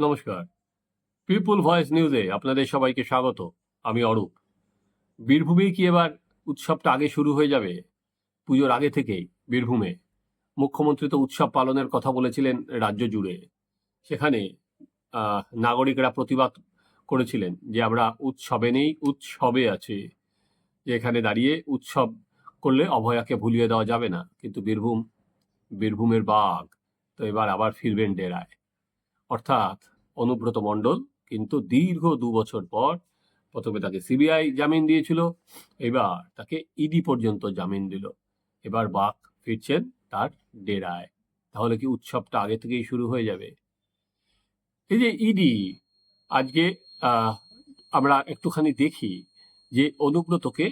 নমস্কার। পিপুল ভয়েস নিউজে আপনাদের সবাইকে স্বাগত। আমি অরূপ। বীরভূমে কি এবার উৎসবটা আগে শুরু হয়ে যাবে? পুজোর আগে থেকেই বীরভূমে। মুখ্যমন্ত্রী তো উৎসব পালনের কথা বলেছিলেন রাজ্য জুড়ে। সেখানে নাগরিকরা প্রতিবাদ করেছিলেন যে আমরা উৎসবে নেই, উৎসবে আছি। যে এখানে দাঁড়িয়ে উৎসব করলে অভয়াকে ভুলিয়ে দেওয়া যাবে না। কিন্তু বীরভূম, বীরভূমের বাঘ তো এবার আবার ফিরবেন ডেরায়। অর্থাৎ অনুব্রত মণ্ডল, কিন্তু দীর্ঘ দু বছর পর প্রথমে তাকে সিবিআই জামিন দিয়েছিল, এবার তাকে ইডি পর্যন্ত জামিন দিল। এবার বাক ফিরছেন তার ডেরায়। তাহলে কি উৎসবটা আগে থেকেই শুরু হয়ে যাবে? এই যে ইডি, আজকে আমরা একটুখানি দেখি যে অনুব্রতকে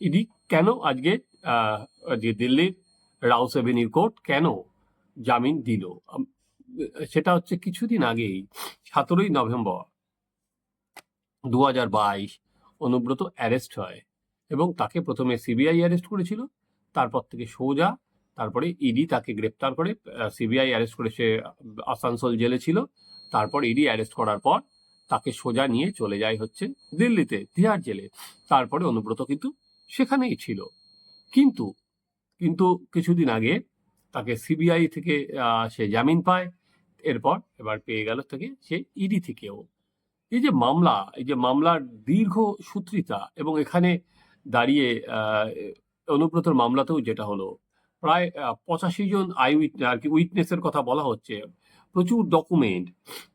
ইডি কেন আজকে যে দিল্লির রাউস এভিনিউর কোর্ট কেন জামিন দিল? সেটা হচ্ছে কিছুদিন আগেই সতেরোই নভেম্বর দু হাজার বাইশ অনুব্রত অ্যারেস্ট হয় এবং তাকে প্রথমে সিবিআই অ্যারেস্ট করেছিল, তারপর থেকে সোজা, তারপরে ইডি তাকে গ্রেপ্তার করে সিবিআই অ্যারেস্ট করে সে আসানসোল জেলে ছিল, তারপর ইডি অ্যারেস্ট করার পর তাকে সোজা নিয়ে চলে যায় হচ্ছে দিল্লিতে, তিহার জেলে। তারপরে অনুব্রত কিন্তু সেখানেই ছিল। কিন্তু কিন্তু কিছুদিন আগে তাকে সিবিআই থেকে সে জামিন পায়। এরপর এবার পেয়ে গেল থেকে সে ইডি থেকেও। এই যে মামলা এই যে মামলার দীর্ঘ সূত্রিতা এবং এখানে দাঁড়িয়ে অনুব্রতর মামলাতেও যেটা হলো প্রায় পঁচাশি জন আই আর কি উইটনেসের কথা বলা হচ্ছে প্রচুর ডকুমেন্ট।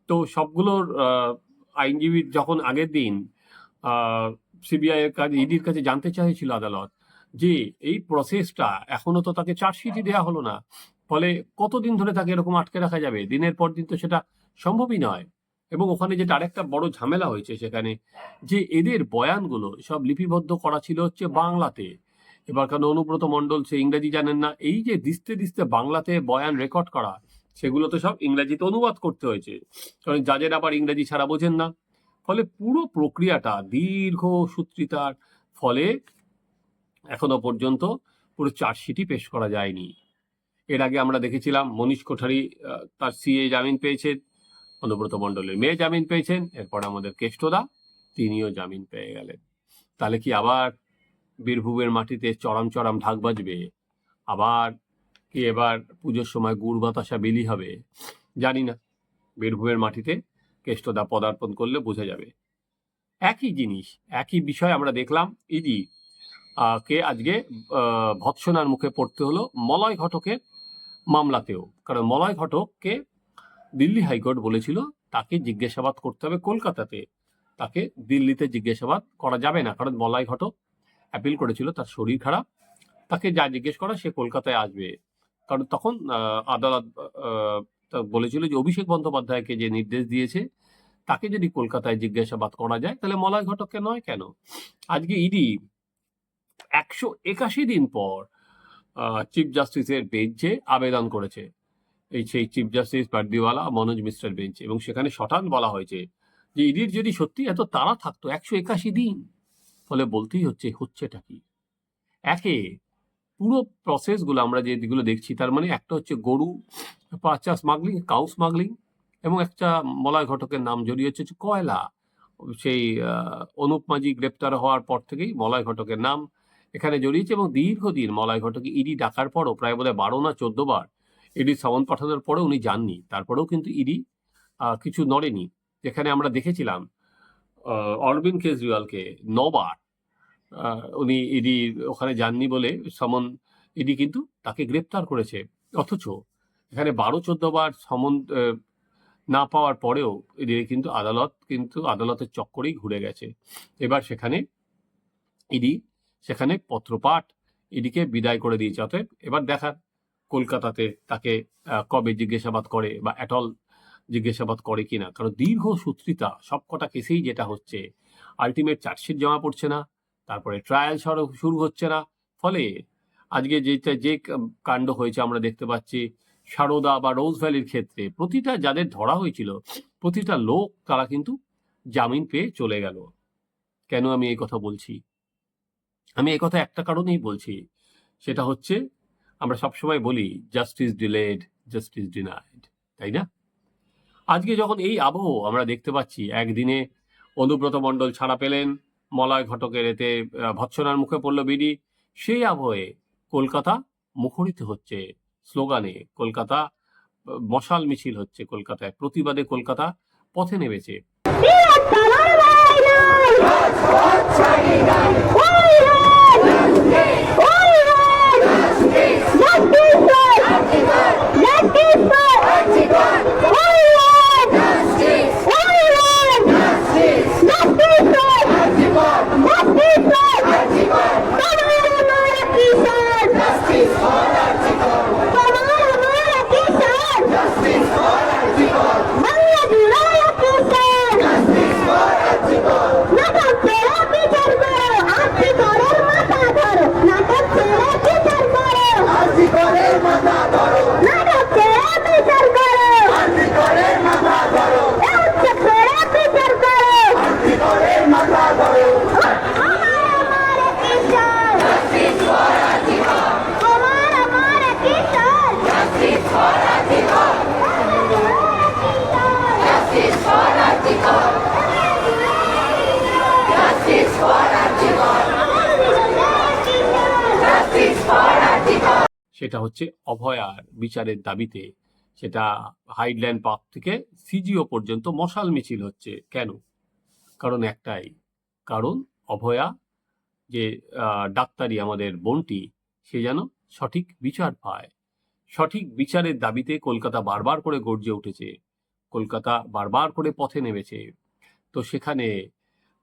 তো সবগুলোর আহ, আইনজীবী যখন আগের দিন সিবিআই এর কাছে ইডির কাছে জানতে চাইছিল আদালত যে এই প্রসেসটা এখনও তো তাকে চার্জশিটই দেওয়া হলো না। ফলে কতদিন ধরে তাকে এরকম আটকে রাখা যাবে? দিনের পর দিন তো সেটা সম্ভবই নয়। এবং ওখানে যেটা আরেকটা বড় ঝামেলা হয়েছে সেখানে যে এদের বয়ানগুলো সব লিপিবদ্ধ করা ছিল হচ্ছে বাংলাতে। এবার কারণ অনুব্রত মণ্ডল সে ইংরেজি জানেন না? এই যে দিস্তে দিস্তে বাংলাতে বয়ান রেকর্ড করা সেগুলো তো সব ইংরেজিতে অনুবাদ করতে হয়েছে। কারণ যাদের আবার ইংরেজি ছাড়া বোঝেন না। ফলে পুরো প্রক্রিয়াটা দীর্ঘ সূত্রিতার। ফলে এখনও পর্যন্ত পুরো চার্জশিটই পেশ করা যায়নি। এর আগে আমরা দেখেছিলাম মনীষ কোঠারি তার সিএ জামিন পেয়েছেন অনুব্রত মণ্ডলের মেয়ে জামিন পেয়েছেন এরপর আমাদের কেষ্টদা তিনিও জামিন পেয়ে গেলেন। তাহলে কি আবার বীরভূমের মাটিতে চরম চরম ঢাক বাজবে? আবার কি এবার পুজোর সময় গুড় বাতাসা বিলি হবে? জানি না। বীরভূমের মাটিতে কেষ্টদা পদার্পণ করলে বোঝা যাবে। একই জিনিস একই বিষয় আমরা দেখলাম আহ, কে আজকে ভৎসনার মুখে পড়তে হলো মলয় ঘটকের মামলাতেও। কারণ মলয় ঘটককে দিল্লি হাইকোর্ট বলেছিল, তাকে জিজ্ঞাসাবাদ করতে হবে কলকাতাতে। তাকে দিল্লিতে জিজ্ঞাসাবাদ করা যাবে না, কারণ মলয় ঘটক অ্যাপিল করেছিল, তার শরীর খারাপ। তাকে যা জিজ্ঞেস করা সে কলকাতায় আসবে। কারণ তখন আদালত বলেছিল যে অভিষেক বন্দ্যোপাধ্যায়কে যে নির্দেশ দিয়েছে, তাকে যদি কলকাতায় জিজ্ঞাসাবাদ করা যায়, তাহলে মলয় ঘটককে নয় কেন? আজকে ইডি একশো একাশি দিন পর চিফ জাস্টিসের বেঞ্চে আবেদন করেছে এই সেই চিফ জাস্টিস পার্দিওয়ালা মনোজ মিশ্রের বেঞ্চ এবং সেখানে শটান বলা হয়েছে যে ইডির যদি সত্যি এত তাড়া থাকতো একশো একাশি দিন, ফলে বলতেই হচ্ছে, হচ্ছেটা কি? একে, পুরো প্রসেসগুলো আমরা যেগুলো দেখছি, তার মানে একটা হচ্ছে গরু পাচা স্মাগলিং কাউ স্মাগলিং এবং একটা মলয় ঘটকের নাম জড়িয়ে হচ্ছে কয়লা। সেই অনুপ মাঝি গ্রেপ্তার হওয়ার পর থেকেই মলয় ঘটকের নাম এখানে জড়িয়েছে এবং দীর্ঘদিন মলয় ঘটকে ইডি ডাকার পরও প্রায় বোধহয় বারো না চোদ্দ বার ইডি সামন পাঠানোর পরেও উনি যাননি। তারপরেও কিন্তু ইডি কিছু নড়েনি। যেখানে আমরা দেখেছিলাম অরবিন্দ কেজরিওয়ালকে নবার উনি ইডি ওখানে যাননি বলে সমন ইডি কিন্তু তাকে গ্রেপ্তার করেছে। অথচ এখানে বারো চোদ্দ বার সমন না পাওয়ার পরেও ইডি কিন্তু আদালত কিন্তু আদালতের চক্করেই ঘুরে গেছে। এবার সেখানে ইডি সেখানে পত্রপাঠ ইডিকে বিদায় করে দিয়েছে। অতএব এবার দেখার কলকাতাতে তাকে কবে জিজ্ঞাসাবাদ করে বা অ্যাটল জিজ্ঞাসাবাদ করে কিনা। কারণ দীর্ঘ সূত্রিতা, সবকটা কেসেই যেটা হচ্ছে আলটিমেট চার্জশিট জমা পড়ছে না, তারপরে ট্রায়াল শুরু হচ্ছে না। ফলে আজকে যেটা, যে কাণ্ড হয়েছে আমরা দেখতে পাচ্ছি, সারদা বা রোজ ভ্যালির ক্ষেত্রে প্রতিটা যাদের ধরা হয়েছিল, প্রতিটা লোক তারা কিন্তু জামিন পেয়ে চলে গেল। কেন আমি এই কথা বলছি? আমি কথা একটা কারণেই বলছি। সেটা হচ্ছে, আমরা সবসময় বলি জাস্টিস ডিলেড জাস্টিস ডিনাইড তাই না? আজকে যখন এই আবহ আমরা দেখতে পাচ্ছি, একদিনে অনুব্রত মণ্ডল ছাড়া পেলেন, মলয় ঘটকের এতে ভৎসনার মুখে পড়ল বিডি। সেই আবহে কলকাতা মুখরিত হচ্ছে, স্লোগানে কলকাতা মশাল মিছিল হচ্ছে কলকাতায়, প্রতিবাদে কলকাতা পথে নেমেছে। 全国 china 欢迎 No. সেটা হচ্ছে অভয়ার বিচারের দাবিতে সেটা হাইডল্যান্ড পার্ক থেকে সিজিও পর্যন্ত মশাল মিছিল হচ্ছে। কেন? কারণ একটাই, কারণ অভয়া যে ডাক্তারি আমাদের বোনটি, সে যেন সঠিক বিচার পায়। সঠিক বিচারের দাবিতে কলকাতা বারবার করে গর্জে উঠেছে। কলকাতা বারবার করে পথে নেমেছে। তো সেখানে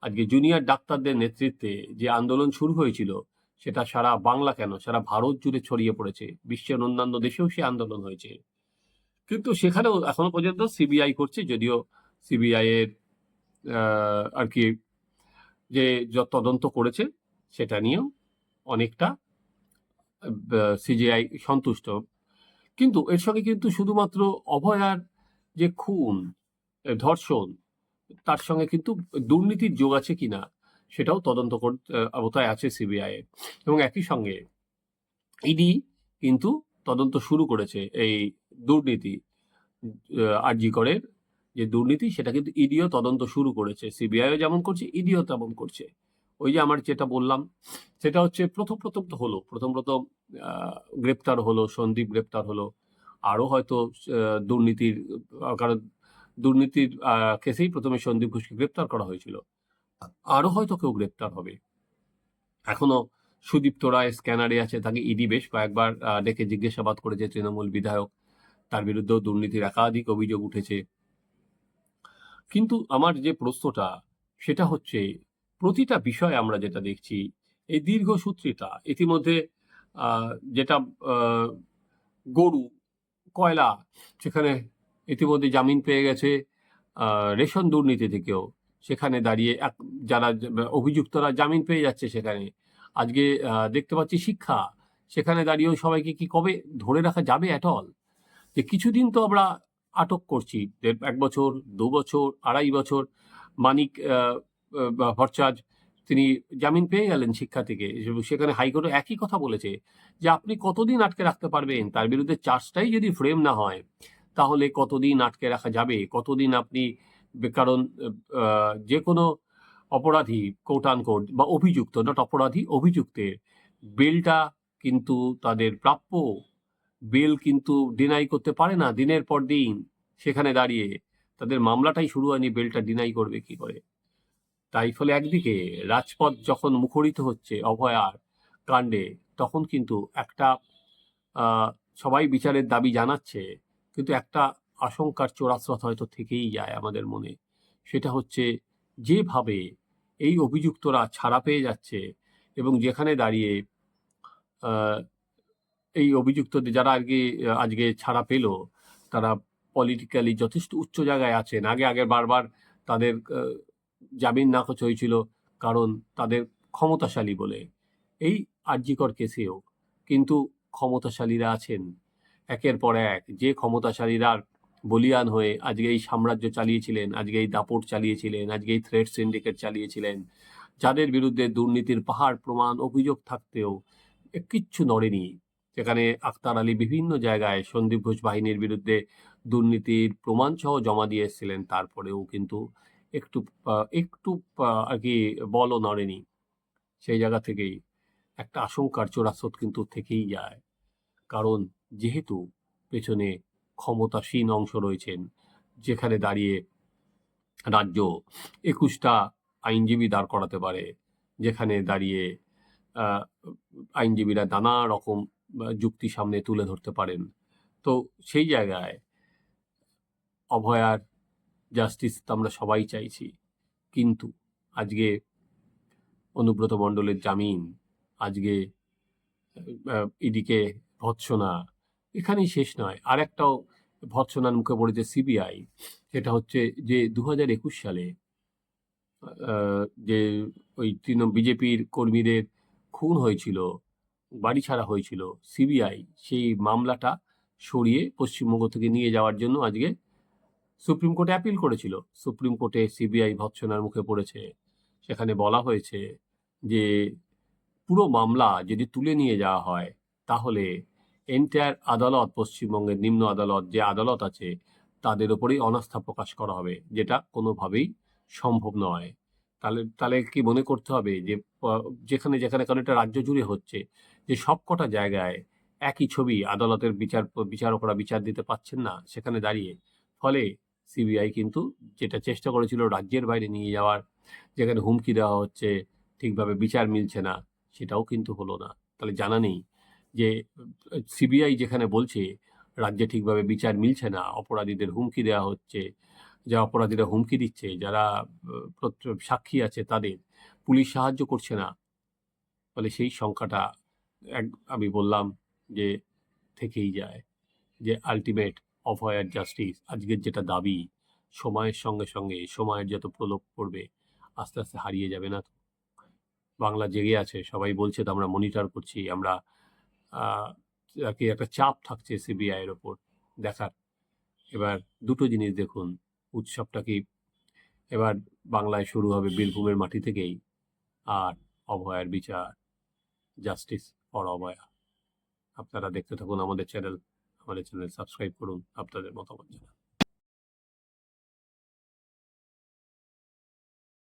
আজকে জুনিয়র ডাক্তারদের নেতৃত্বে যে আন্দোলন শুরু হয়েছিল সেটা সারা বাংলা কেন? সারা ভারত জুড়ে ছড়িয়ে পড়েছে। বিশ্বের অন্যান্য দেশেও সে আন্দোলন হয়েছে। কিন্তু সেখানেও এখনও পর্যন্ত সিবিআই করছে, যদিও সিবিআই এর আর কি যে তদন্ত করেছে, সেটা নিয়েও অনেকটা সিজিআই সন্তুষ্ট। কিন্তু এর সঙ্গে কিন্তু শুধুমাত্র অভয়ার যে খুন ধর্ষণ, তার সঙ্গে কিন্তু দুর্নীতির যোগ আছে কিনা সেটাও তদন্ত আওতায় আছে সিবিআই এবং একই সঙ্গে ইডি কিন্তু তদন্ত শুরু করেছে এই দুর্নীতি আরজি করের যে দুর্নীতি, সেটা কিন্তু ইডিও তদন্ত শুরু করেছে। সিবিআইও যেমন করছে ইডিও তেমন করছে। ওই যে আমার যেটা বললাম, সেটা হচ্ছে প্রথম প্রথম তো হলো, প্রথম প্রথম গ্রেপ্তার হলো, সন্দীপ গ্রেপ্তার হলো। আরও হয়তো দুর্নীতির, কারণ দুর্নীতির কেসেই প্রথমে সন্দীপ ঘোষকে গ্রেপ্তার করা হয়েছিল। আরও হয়তো কেউ গ্রেপ্তার হবে। এখনও সুদীপ্ত রায় স্ক্যানারে আছে, তাকে ইডি বেশ কয়েকবার ডেকে জিজ্ঞাসাবাদ করেছে তৃণমূল বিধায়ক। তার বিরুদ্ধেও দুর্নীতির একাধিক অভিযোগ উঠেছে। কিন্তু আমার যে প্রশ্নটা, সেটা হচ্ছে, প্রতিটা বিষয় আমরা যেটা দেখছি, এই দীর্ঘসূত্রিতা ইতিমধ্যে যেটা গরু, কয়লা, সেখানে ইতিমধ্যে জামিন পেয়ে গেছে রেশন দুর্নীতি থেকেও। সেখানে দাঁড়িয়ে এক যারা অভিযুক্তরা জামিন পেয়ে যাচ্ছে সেখানে। আজকে দেখতে পাচ্ছি শিক্ষা। সেখানে দাঁড়িয়েও সবাইকে কি কবে ধরে রাখা যাবে অ্যাট অল যে কিছুদিন তো আমরা আটক করছি এক বছর দু বছর আড়াই বছর। মানিক আহ, তিনি জামিন পেয়ে গেলেন শিক্ষা থেকে। সেখানে হাইকোর্টও একই কথা বলেছে যে আপনি কতদিন আটকে রাখতে পারবেন? তার বিরুদ্ধে চার্জটাই যদি ফ্রেম না হয় তাহলে কতদিন আটকে রাখা যাবে? কতদিন আপনি কারণ যে কোনো অপরাধী কোর্ট আনকোর্ট বা অভিযুক্ত নট অপরাধী, অভিযুক্তের বেলটা কিন্তু তাদের প্রাপ্য বেল কিন্তু ডিনাই করতে পারে না। দিনের পর দিন সেখানে দাঁড়িয়ে তাদের মামলাটাই শুরু হয়নি বেলটা ডিনাই করবে কি করে? তাই ফলে একদিকে রাজপথ যখন মুখরিত হচ্ছে অভয়ার কাণ্ডে, তখন কিন্তু একটা সবাই বিচারের দাবি জানাচ্ছে, কিন্তু একটা আশঙ্কার চোরাস্রোত হয়তো থেকেই যায় আমাদের মনে। সেটা হচ্ছে, যেভাবে এই অভিযুক্তরা ছাড়া পেয়ে যাচ্ছে এবং যেখানে দাঁড়িয়ে এই অভিযুক্তদের যারা আজকে আজকে ছাড়া পেল, তারা পলিটিক্যালি যথেষ্ট উচ্চ জায়গায় আছেন। আগে আগে বারবার তাদের জামিন নাকচ হয়েছিল কারণ তাদের ক্ষমতাশালী বলে। এই আর্যিকর কেসেও কিন্তু ক্ষমতাশালীরা আছেন। একের পর এক যে ক্ষমতাশালীরা বলিয়ান হয়ে আজকে এই সাম্রাজ্য চালিয়েছিলেন, আজকে এই দাপট চালিয়েছিলেন, আজকে এই থ্রেড সিন্ডিকেট চালিয়েছিলেন। যাদের বিরুদ্ধে দুর্নীতির পাহাড় প্রমাণ অভিযোগ থাকতেও কিচ্ছু নড়েনি। সেখানে আক্তার আলী বিভিন্ন জায়গায় সন্দীপ ঘোষ বাহিনীর বিরুদ্ধে দুর্নীতির প্রমাণ সহ জমা দিয়ে এসেছিলেন, তারপরেও কিন্তু একটু একটু, আর কি বলও নড়েনি। সেই জায়গা থেকেই একটা আশঙ্কার চোরাস্রোত কিন্তু থেকেই যায়। কারণ যেহেতু পেছনে ক্ষমতাসীন অংশ রয়েছেন, যেখানে দাঁড়িয়ে রাজ্য একুশটা আইনজীবী দাঁড় করাতে পারে, যেখানে দাঁড়িয়ে আইনজীবীরা নানা রকম যুক্তি সামনে তুলে ধরতে পারেন। তো সেই জায়গায় অভয়ার জাস্টিস তো আমরা সবাই চাইছি, কিন্তু আজকে অনুব্রত মণ্ডলের জামিন, আজকে এদিকে ভৎসনা এখানেই শেষ নয়। আর একটাও ভৎসনার মুখে পড়েছে সিবিআই, সেটা হচ্ছে যে দু হাজার একুশ সালে যে ওই তৃণ বিজেপির কর্মীদের খুন হয়েছিল, বাড়ি ছাড়া হয়েছিল, সিবিআই সেই মামলাটা সরিয়ে পশ্চিমবঙ্গ থেকে নিয়ে যাওয়ার জন্য আজকে সুপ্রিম কোর্টে অ্যাপিল করেছিল। সুপ্রিম কোর্টে সিবিআই ভৎসনার মুখে পড়েছে। সেখানে বলা হয়েছে যে পুরো মামলা যদি তুলে নিয়ে যাওয়া হয়, তাহলে এন্টায়ার আদালত, পশ্চিমবঙ্গের নিম্ন আদালত যে আদালত আছে, তাদের ওপরেই অনাস্থা প্রকাশ করা হবে, যেটা কোনোভাবেই সম্ভব নয়। তাহলে তাহলে কি মনে করতে হবে যে যেখানে যেখানে কারণ এটা রাজ্য জুড়ে হচ্ছে, যে সবকটা জায়গায় একই ছবি আদালতের বিচার, বিচারকরা বিচার দিতে পাচ্ছেন না, সেখানে দাঁড়িয়ে। ফলে সিবিআই কিন্তু যেটা চেষ্টা করেছিল রাজ্যের বাইরে নিয়ে যাওয়ার, যেখানে হুমকি দেওয়া হচ্ছে, ঠিকভাবে বিচার মিলছে না, সেটাও কিন্তু হলো না। তাহলে জানা নেই যে, সিবিআই যেখানে বলছে, রাজ্যে ঠিকভাবে বিচার মিলছে না, অপরাধীদের হুমকি দেওয়া হচ্ছে, যা অপরাধীরা হুমকি দিচ্ছে, যারা সাক্ষী আছে তাদের, পুলিশ সাহায্য করছে না। ফলে সেই সংখ্যাটা এক, আমি বললাম যে, থেকেই যায়, যে আলটিমেট অভয়ার জাস্টিস আজকের যেটা দাবি, সময়ের সঙ্গে সঙ্গে, সময়ের যত প্রলোভ পড়বে, আস্তে আস্তে হারিয়ে যাবে না বাংলা জেগে আছে, সবাই বলছে তো আমরা মনিটর করছি, আমরা কি একটা চাপ থাকছে সিবিআই এর ওপর দেখার। এবার দুটো জিনিস দেখুন উৎসবটা কি এবার বাংলায় শুরু হবে বীরভূমের মাটি থেকেই আর অভয়ার বিচার জাস্টিস ফর অভয়া। আপনারা দেখতে থাকুন আমাদের চ্যানেল আমাদের চ্যানেল সাবস্ক্রাইব করুন, আপনাদের মতামত জানান।